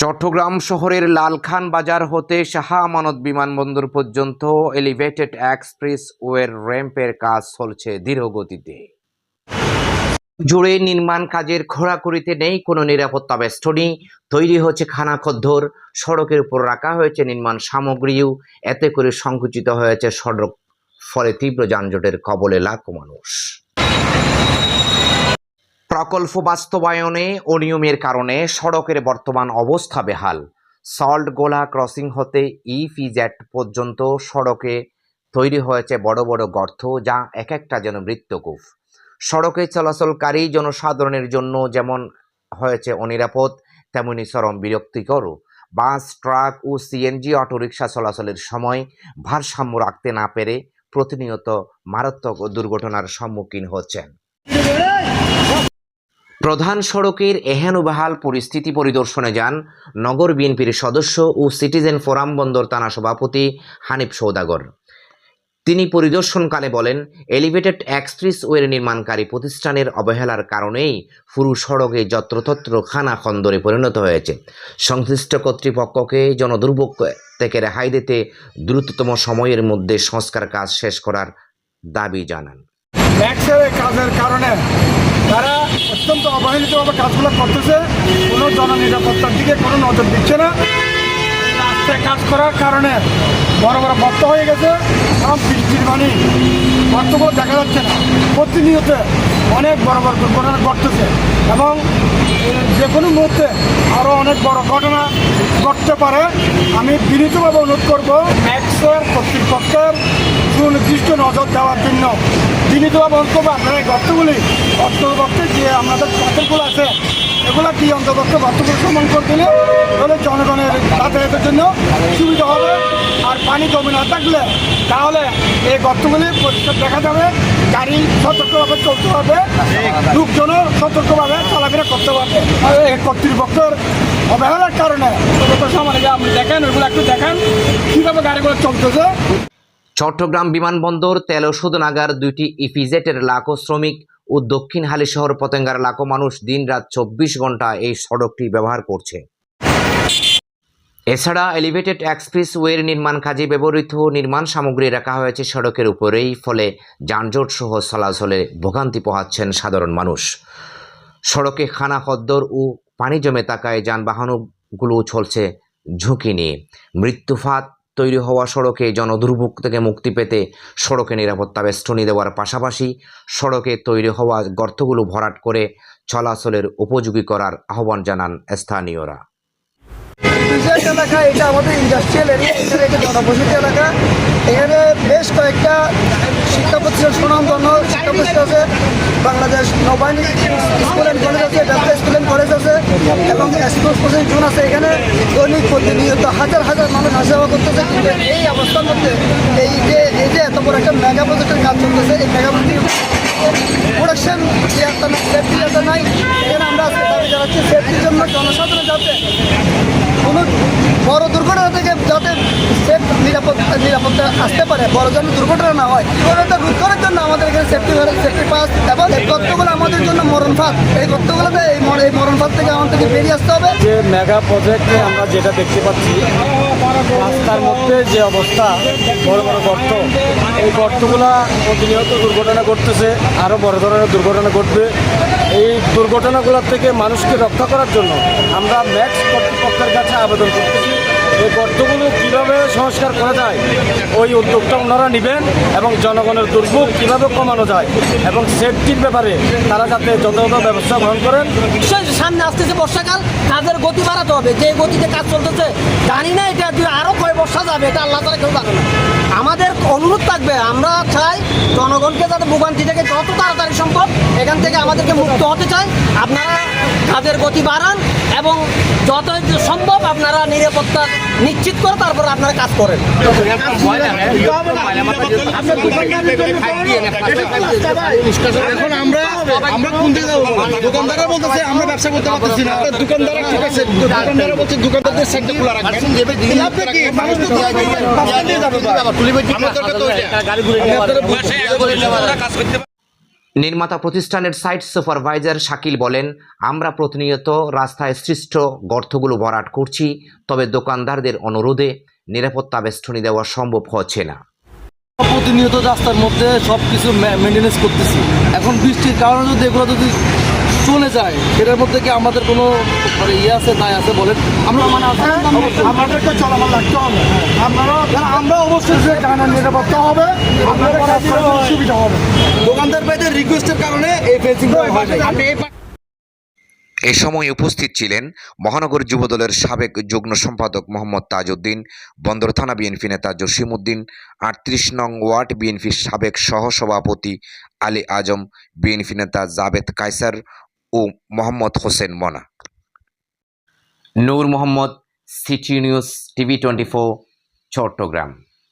চট্টগ্রাম শহরের লালখান বাজার হতে শাহ আমানত বিমানবন্দর পর্যন্ত এলিভেটেড এক্সপ্রেস ওয়ের র্যাম্পের কাজ চলছে ধীর গতিতে জুড়ে নির্মাণ কাজের খোঁড়াখুড়িতে নেই কোনো নিরাপত্তা বেষ্টনী, তৈরি হচ্ছে খানা খদ্দর, সড়কের উপর রাখা হয়েছে নির্মাণ সামগ্রীও, এতে করে সংকুচিত হয়েছে সড়ক, ফলে তীব্র যানজটের কবলে লাখো মানুষ। প্রকল্প বাস্তবায়নে অনিয়মের কারণে সড়কের বর্তমান অবস্থা বেহাল। সল্ট গোলা ক্রসিং হতে ইফিজেট পর্যন্ত সড়কে তৈরি হয়েছে বড় বড় গর্ত, যা এক একটা যেন মৃত্যুকূপ সড়কে চলাচলকারী জনসাধারণের জন্য যেমন হয়েছে অনিরাপদ, তেমনি চরম বিরক্তিকর। বাস, ট্রাক ও সিএনজি অটোরিকশা চলাচলের সময় ভারসাম্য রাখতে না পেরে প্রতিনিয়ত মারাত্মক দুর্ঘটনার সম্মুখীন হচ্ছেন। প্রধান সড়কের এহেনুবাহাল পরিস্থিতি পরিদর্শনে যান নগর বিএনপির সদস্য ও সিটিজেন ফোরাম বন্দর থানা সভাপতি হানিফ সৌদাগর। তিনি পরিদর্শনকালে বলেন, এলিভেটেড এক্সপ্রেস ওয়ের নির্মাণকারী প্রতিষ্ঠানের অবহেলার কারণেই পুরু সড়কে যত্রতত্র খানা খন্দরে পরিণত হয়েছে। সংশ্লিষ্ট কর্তৃপক্ষকে জনদুর্ভোগ থেকে রেহাই দিতে দ্রুততম সময়ের মধ্যে সংস্কার কাজ শেষ করার দাবি জানান। ট্যাক্সের এই কাজের কারণে তারা অত্যন্ত অবহেলিতভাবে কাজগুলো করতেছে। কোনো জননিরাপত্তার দিকে কোনো নজর দিচ্ছে না। রাস্তায় কাজ করার কারণে বড় বড় বর্ত হয়ে গেছে। এবং বৃষ্টির পানি বর্তগুলো দেখা যাচ্ছে না। প্রতিনিয়ত অনেক বড় বড় দুর্ঘটনা ঘটতেছে এবং যে কোনো মুহূর্তে আরও অনেক বড় ঘটনা ঘটতে পারে। আমি বিনীতভাবে অনুরোধ করব ম্যাক্সের কর্তৃপক্ষের সুনির্দিষ্ট নজর দেওয়ার জন্য। বিনীতভাবে অনুরোধ করব আপনারা এই গর্তগুলি অন্তর্গতে যে আমাদের পাথরগুলো আছে এগুলো কি অন্তর্গত সমান করে দিলে তাহলে জনগণের যাতায়াতের জন্য সুবিধা হবে। আর পানি জমে না থাকলে তাহলে এই গর্তগুলি পরিষ্কার দেখা যাবে, গাড়ি সতর্কভাবে চলতে হবে লোকজনও সতর্কভাবে চলাফেরা করতে পারবে। কর্তৃপক্ষের অবহেলার কারণে যে আপনি দেখেন ওগুলো একটু দেখেন, কীভাবে গাড়িগুলো চলতেছে। চট্টগ্রাম বিমানবন্দর তেল শোধনাগার দুইটি ইপিজেটের লাখো শ্রমিক ও দক্ষিণ হালিশহর পতেঙ্গার লাখো মানুষ দিনরাত চব্বিশ ঘণ্টা এই সড়কটি ব্যবহার করছে। এছাড়া এলিভেটেড এক্সপ্রেস ওয়ের নির্মাণ কাজে ব্যবহৃত নির্মাণ সামগ্রী রাখা হয়েছে সড়কের উপরেই, ফলে যানজট সহ চলাচলে ভোগান্তি পোহাচ্ছেন সাধারণ মানুষ। সড়কে খানা, খদ্দর ও পানি জমে থাকায় যানবাহনগুলো চলছে ঝুঁকি নিয়ে। মৃত্যুফাত তৈরি হওয়া সড়কে জনদুর্ভোগ থেকে মুক্তি পেতে সড়কে নিরাপত্তা বেষ্টনী দেওয়ার পাশাপাশি সড়কে তৈরি হওয়া গর্তগুলো ভরাট করে চলাচলের উপযোগী করার আহ্বান জানান স্থানীয়রা। বিশেষ এলাকা, এটা আমাদের ইন্ডাস্ট্রিয়াল এরিয়া এখানে একটা জনবসতি এলাকা। এখানে বেশ কয়েকটা শিক্ষা প্রতিষ্ঠান সুনামধন্য শিক্ষা প্রতিষ্ঠান আছে। বাংলাদেশ নৌবাহিনী স্কুল অ্যান্ড কলেজ আছে ব্যবসা স্কুল অ্যান্ড কলেজ আছে, এবং স্পোর্টস কোচিং জোন আছে। এখানে দৈনিক প্রতিনিয়ত হাজার হাজার মানুষ আসা যাওয়া করতেছে। এই অবস্থার মধ্যে এই যে এই যে এত বড় একটা মেগা প্রজেক্টের কাজ চলতেছে, এই মেগা প্রোডাকশন যে একটা সেফটি নাই, এখানে আমরা জানাচ্ছি। সেফটির জন্য জনসাধারণ যাতে বড় দুর্ঘটনা থেকে যাতে সেফ নিরাপত্তা নিরাপত্তা আসতে পারে, বড় যেন দুর্ঘটনা না হয়। দুর্ঘটনা রোধ করার জন্য আমাদের এখানে সেফটি সেফটি পাস এবং এই গর্তগুলো আমাদের জন্য মরণ ফাঁদ। এই গর্তগুলোতে এই এই মরণ ফাঁদ থেকে আমাদেরকে বেরিয়ে আসতে হবে। যে মেগা প্রজেক্টে আমরা যেটা দেখতে পাচ্ছি, রাস্তার মধ্যে যে অবস্থা, বড় বড় গর্ত, এই গর্তগুলা প্রতিনিয়ত দুর্ঘটনা ঘটতেছে আরও বড় ধরনের দুর্ঘটনা ঘটবে। এই দুর্ঘটনাগুলোর থেকে মানুষকে রক্ষা করার জন্য আমরা ম্যাক্স কর্তৃপক্ষের কাছে আবেদন করতেছি। এই গর্তগুলো কীভাবে সংস্কার করা যায়, ওই উদ্যোগটা ওনারা নেবেন এবং জনগণের দুর্ভোগ কীভাবে কমানো যায় এবং সেফটির ব্যাপারে তারা যাতে যথাযথ ব্যবস্থা গ্রহণ করেন। সামনে আসতেছে বর্ষাকাল কাজের গতি বাড়াতে হবে। যে গতিতে কাজ চলতেছে, জানি না এটা আরও আরও কয় বর্ষা যাবে, এটা আল্লাহ তারা কেউ জানে না। আমাদের অনুরোধ থাকবে, আমরা চাই জনগণকে যাতে ভোগান্তি থেকে যত তাড়াতাড়ি সম্ভব এখান থেকে আমাদেরকে মুক্ত হতে চাই আপনারা কাজের গতি বাড়ান এবং যত সম্ভব আপনারা নিরাপত্তা নিশ্চিত করে তারপর আপনারা কাজ করেন। আমরা ব্যবসা করতে পারতেছি না। বলছে দোকানদারদের খোলা রাখবেন। মানুষ তো দিয়ে যাবে নির্মাতা প্রতিষ্ঠানের সাইট সুপারভাইজার শাকিল বলেন আমরা প্রতিনিয়ত রাস্তায় সৃষ্ট গর্তগুলো ভরাট করছি তবে দোকানদারদের অনুরোধে নিরাপত্তা বেষ্টনী দেওয়া সম্ভব হচ্ছে না। প্রতিনিয়ত রাস্তার মধ্যে সব কিছু মেনটেনেন্স করতেছি। এখন বৃষ্টির কারণে যদি এগুলো যদি চলে যায়। সেটার মধ্যে কি আমাদের কোনো মানে ইয়ে আছে দায় আছে বলেন? আমরা মানে আমাদেরকে চলাবার লাগতে হবে। আপনারা আমরা অবশ্যই যে জানার নিরাপত্তা হবে সুবিধা হবে। দোকানদার ভাইদের রিকোয়েস্টের কারণে এই ফেন্সিং এ সময় উপস্থিত ছিলেন মহানগর যুবদলের সাবেক যুগ্ম সম্পাদক মোহাম্মদ তাজউদ্দিন বন্দর থানা বিএনপি নেতা জসিমউদ্দিন আটত্রিশ নং ওয়ার্ড বিএনপির সাবেক সহসভাপতি আলী আজম বিএনপি নেতা জাবেদ কায়সার ও Mohammad Hossain Mona. Noor Mohammad City News TV twenty four Chattogram.